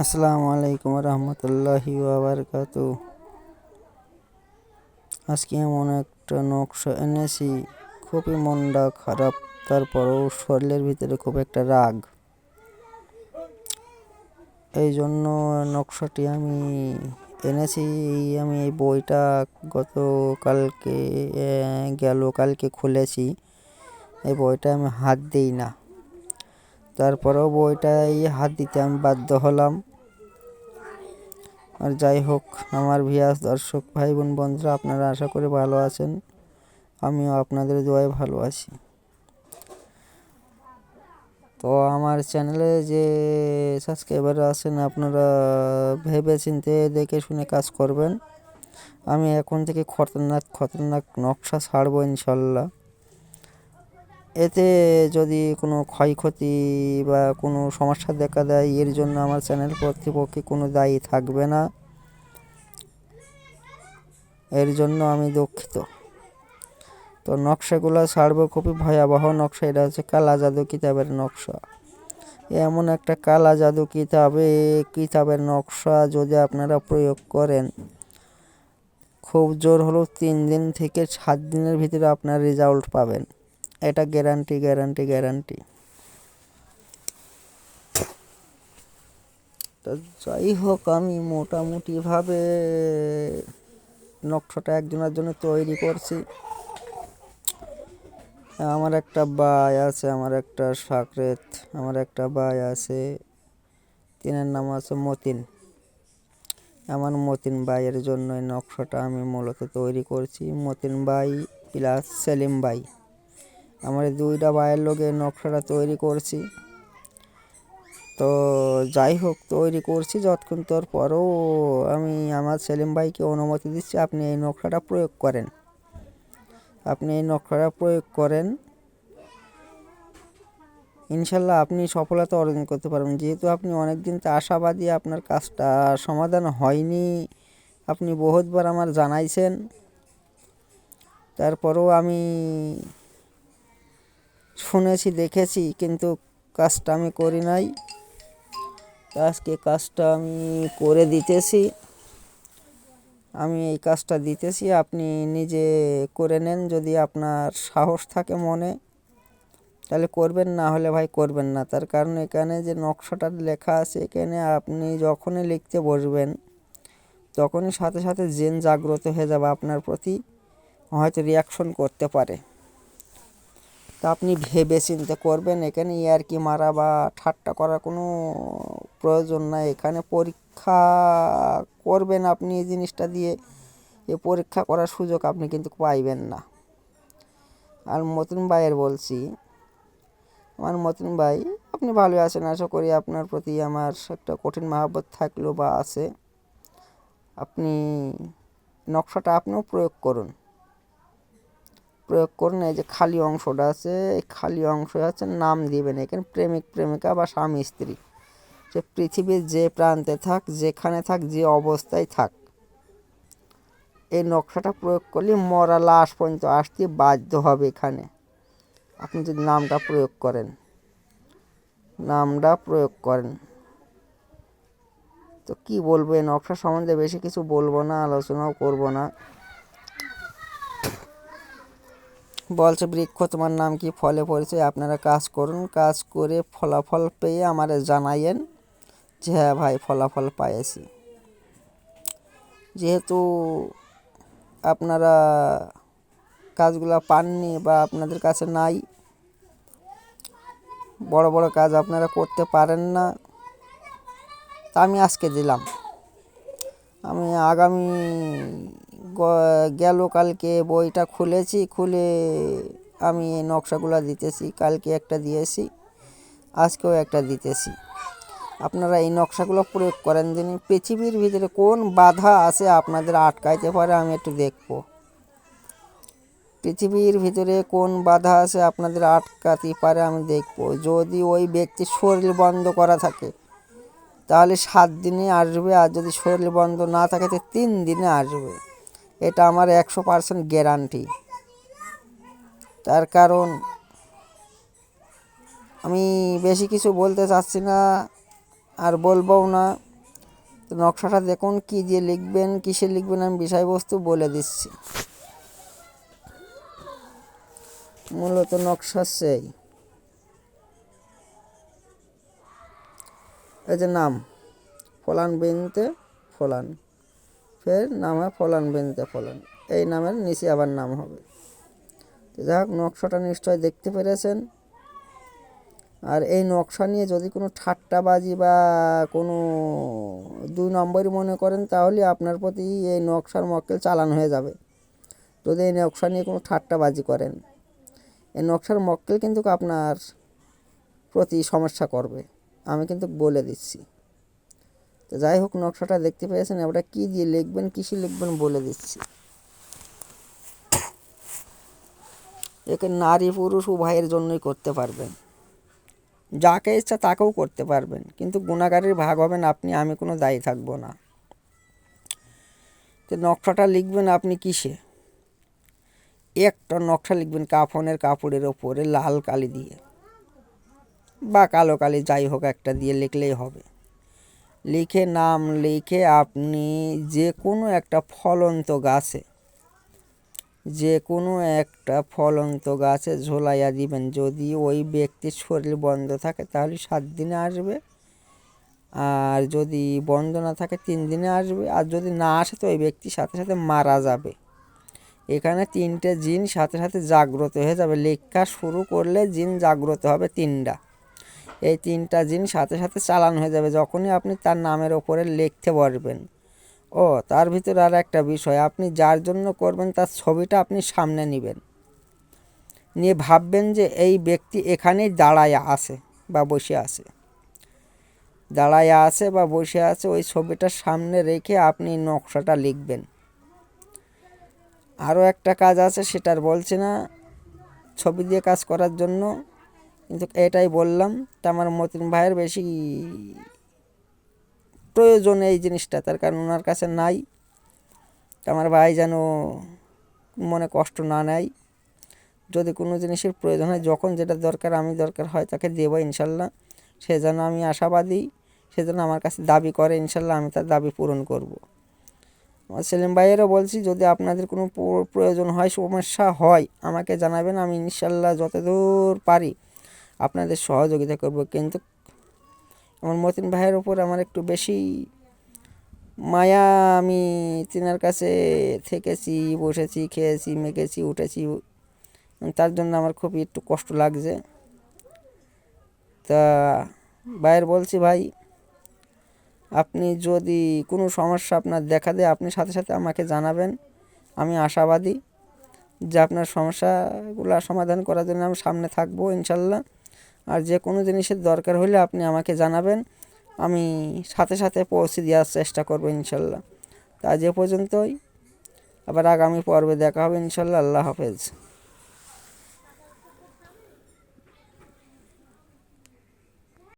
আসসালামু আলাইকুম রহমতুল্লাহি বাবরকাত আজকে এমন একটা নকশা এনেছি, খুবই মনটা খারাপ, তারপরও শরীরের ভিতরে খুব একটা রাগ। এই জন্য নকশাটি আমি এনেছি আমি এই বইটা গতকালকে গেল, কালকে খুলেছি। এই বইটা আমি হাত দিই না। তারপরেও বইটাই হাত দিতে আমি বাধ্য হলাম। আর যাই হোক, আমার ভিয়াস, দর্শক ভাই বোন বন্ধুরা, আপনারা আশা করে ভালো আছেন। আমিও আপনাদের দোয়ায় ভালো আছি। তো আমার চ্যানেলে যে সাবস্ক্রাইবার আছেন, আপনারা ভেবে চিনতে দেখে শুনে কাজ করবেন। আমি এখন থেকে খতরনাক খতরনাক নকশা ছাড়বো ইনশাল্লাহ। এতে যদি কোনো ক্ষয়ক্ষতি বা কোনো সমস্যা দেখা দেয়, এর জন্য আমার চ্যানেল কর্তৃপক্ষে কোনো দায়ী থাকবে না। এর জন্য আমি দুঃখিত। তো নকশাগুলো ছাড়বো খুবই ভয়াবহ নকশা, এটা হচ্ছে কালা জাদু কিতাবের নকশা। এমন একটা কালা জাদু কিতাবে, কিতাবের নকশা যদি আপনারা প্রয়োগ করেন, খুব জোর হলেও তিন দিন থেকে সাত দিনের ভিতরে আপনার রেজাল্ট পাবেন। এটা গ্যারান্টি গ্যারান্টি গ্যারান্টি তো যাই হোক, আমি মোটামুটিভাবে নকশাটা একজনের জন্য তৈরি করছি। আমার একটা বাই আছে, আমার একটা সাকরেত, আমার একটা বাই আছে, তিনের নাম আছে মতিন। আমার মতিন বাইয়ের জন্য নকশাটা আমি মূলত তৈরি করছি। মতিন বাই প্লাস সেলিম বাই আমার দুইটা বায়ের লোকে নকশাটা তৈরি করছি। তো যাই হোক, তৈরি করছি, যতক্ষণ তোর পরেও আমি আমার সেলিম ভাইকে অনুমতি দিচ্ছি, আপনি এই নকশাটা প্রয়োগ করেন। আপনি এই নকশাটা প্রয়োগ করেন। ইনশাল্লাহ আপনি সফলতা অর্জন করতে পারবেন। যেহেতু আপনি অনেক দিন তো আশাবাদী আপনার কাজটা সমাধান হয়নি, আপনি বহুতবার আমার জানাইছেন। তারপরেও আমি শুনেছি, দেখেছি, কিন্তু কাজটা আমি করি নাই। আজকে কাজটা আমি করে দিতেছি। আমি এই কাজটা দিতেছি, আপনি নিজে করে নেন যদি আপনার সাহস থাকে মনে। তাহলে করবেন, না হলে ভাই করবেন না। তার কারণ এখানে যে নকশাটা লেখা আছে, এখানে আপনি যখনই লিখতে বসবেন, তখনই সাথে সাথে জেন জাগ্রত হয়ে যাবে আপনার প্রতি। হয়তো রিয়াকশন করতে পারে। তা আপনি ভেবে চিন্তে করবেন, এখানে ইয়ারকি মারা বা ঠাট্টা করার কোনো প্রয়োজন নাই। এখানে পরীক্ষা করবেন আপনি এই জিনিসটা দিয়ে, এ পরীক্ষা করার সুযোগ আপনি কিন্তু পাইবেন না। আর মতন ভাইয়ের বলছি, আমার মতন ভাই, আপনি ভালো আছেন, আশা করি আপনার প্রতি আমার একটা কঠিন মহাব্বত থাকল বা আছে। আপনি নকশাটা আপনিও প্রয়োগ করুন। প্রয়োগ করুন, এই যে খালি অংশটা আছে, এই খালি অংশ আছে নাম দিবেন এখানে, প্রেমিক, প্রেমিকা বা স্বামী, স্ত্রী। যে পৃথিবীর যে প্রান্তে থাক, যেখানে থাক, যে অবস্থায় থাক, এই নকশাটা প্রয়োগ করলে মরা লাশ পর্যন্ত আসতে বাধ্য হবে এখানে। আপনি যদি নামটা প্রয়োগ করেন, নামটা প্রয়োগ করেন। তো কি বলব, এই নকশা সম্বন্ধে বেশি কিছু বলব না, আলোচনাও করব না। বলছে, বৃক্ষ, তোমার নাম কি? ফলে পরিচয়? আপনারা কাজ করুন। কাজ করে ফলাফল পেয়ে আমার জানাইয়েন যে হ্যাঁ ভাই, ফলাফল পাইছি যেহেতু আপনারা কাজগুলো পাননি বা আপনাদের কাছে নাই, বড় বড় কাজ আপনারা করতে পারেন না, তা আমি আজকে দিলাম। আমি আগামী গেল কালকে বইটা খুলেছি, খুলে আমি নকশাগুলো দিতেছি, কালকে একটা দিয়েছি, আজকেও একটা দিতেছি। আপনারা এই নকশাগুলো প্রয়োগ করেন দিন পৃথিবীর ভিতরে কোন বাধা আছে আপনাদের আটকাইতে পারে আমি একটু দেখব। পৃথিবীর ভিতরে কোন বাধা আছে আপনাদের আটকাতে পারে আমি দেখব। যদি ওই ব্যক্তির শরীর বন্ধ করা থাকে, তাহলে সাত দিনে আসবে, আর যদি শরীর বন্ধ না থাকে, তো তিন দিনে আসবে। এটা আমার একশো পার্সেন্ট গ্যারান্টি তার কারণ আমি বেশি কিছু বলতে চাচ্ছি না, আর বলব না। নকশাটা দেখুন কী দিয়ে লিখবেন, কিসে লিখবেন, আমি বিষয়বস্তু বলে দিচ্ছি। মূলত নকশা সেই। এই যে নাম, ফলান বিনতে ফলান। ফের নাম ফলান বিনতে ফলান। এই নামের নিচে আবার নাম হবে। যাই হোক নকশাটা নিশ্চয় দেখতে পেরেছেন। আর এই নকশা নিয়ে যদি কোনো ঠাট্টাবাজি বা কোনো দুই নম্বরই মনে করেন, তাহলে আপনার প্রতি এই নকশার মক্কেল চালান হয়ে যাবে। যদি এই নকশা নিয়ে কোনো ঠাট্টাবাজি করেন, এই নকশার মক্কেল কিন্তু আপনার প্রতি সমস্যা করবে। আমি কিন্তু বলে দিচ্ছি। তো যাই হোক, নকশাটা দেখতে পেয়েছেন। ওটা কী দিয়ে লিখবেন, কিসে লিখবেন বলে দিচ্ছি। একে নারী পুরুষ উভয়ের জন্যই করতে পারবেন। যাকে ইচ্ছা তাকেও করতে পারবেন। কিন্তু গুণাগারের ভাগ হবেন আপনি, আমি কোনো দায়ী থাকব না। তো নকশাটা লিখবেন আপনি কিসে? একটা নকশা লিখবেন কাফনের কাপড়ের ওপরে, লাল কালি দিয়ে। বা কালো কালি, যাই হোক একটা দিয়ে লিখলেই হবে। লিখে নাম লিখে আপনি যে কোনো একটা ফলন্ত গাছে যে কোনো একটা ফলন্ত গাছে ঝোলাইয়া দিবেন। যদি ওই ব্যক্তির শরীর বন্ধ থাকে তাহলে সাত দিনে আসবে, আর যদি বন্ধ না থাকে তিন দিনে আসবে, আর যদি না আসে তো ওই ব্যক্তি সাথে সাথে মারা যাবে। এখানে তিনটে জিন সাথে সাথে জাগ্রত হয়ে যাবে। লেখা শুরু করলে জিন জাগ্রত হবে তিনটা। এই তিনটা জিন সাথে সাথে চালান হয়ে যাবে, যখনই আপনি তার নামের ওপরে লিখতে পারবেন ও, তার ভিতরে আর একটা বিষয়, আপনি যার জন্য করবেন তার ছবিটা আপনি সামনে নেবেন। নিয়ে ভাববেন যে এই ব্যক্তি এখানেই দাঁড়ায় আছে বা বসে আছে। দাঁড়ায় আছে বা বসে আছে, ওই ছবিটা সামনে রেখে আপনি নকশাটা লিখবেন। আরও একটা কাজ আছে, সেটার বলছি না, ছবি দিয়ে কাজ করার জন্য কিন্তু এটাই বললাম, তা আমার মতিন ভাইয়ের বেশি প্রয়োজন এই জিনিসটা, তার কারণ ওনার কাছে নাই। আমার ভাই যেন মনে কষ্ট না নেয়। যদি কোনো জিনিসের প্রয়োজন হয়, যখন যেটা দরকার, আমি দরকার হয় তাকে দেবো ইনশাল্লাহ। সে যেন আমি আশাবাদী, সে যেন আমার কাছে দাবি করে, ইনশাল্লাহ আমি তার দাবি পূরণ করব। আমার সেলিম ভাইয়েরও বলছি, যদি আপনাদের কোনো প্রয়োজন হয়, সমস্যা হয়, আমাকে জানাবেন, আমি ইনশাল্লাহ যতদূর পারি আপনাদের সহযোগিতা করব, কিন্তু আমার মতিন ভাইয়ের ওপর আমার একটু বেশি মায়া আমি তিনার কাছে থেকেছি, বসেছি, খেয়েছি, মেখেছি, উঠেছি। তার জন্য আমার খুবই একটু কষ্ট লাগছে। তা ভাইয়ের বলছি, ভাই, আপনি যদি কোনো সমস্যা আপনার দেখা দেয়, আপনি সাথে সাথে আমাকে জানাবেন। আমি আশাবাদী যে আপনার সমস্যাগুলো সমাধান করার জন্য আমি সামনে থাকব, ইনশাল্লাহ। আর যে কোনো জিনিসের দরকার হলে আপনি আমাকে জানাবেন। আমি সাথে সাথে পৌঁছে দেওয়ার চেষ্টা করব ইনশাল্লাহ। তা যে পর্যন্তই। আবার আগামী পর্বে দেখা হবে ইনশাল্লাহ। আল্লাহ হাফেজ।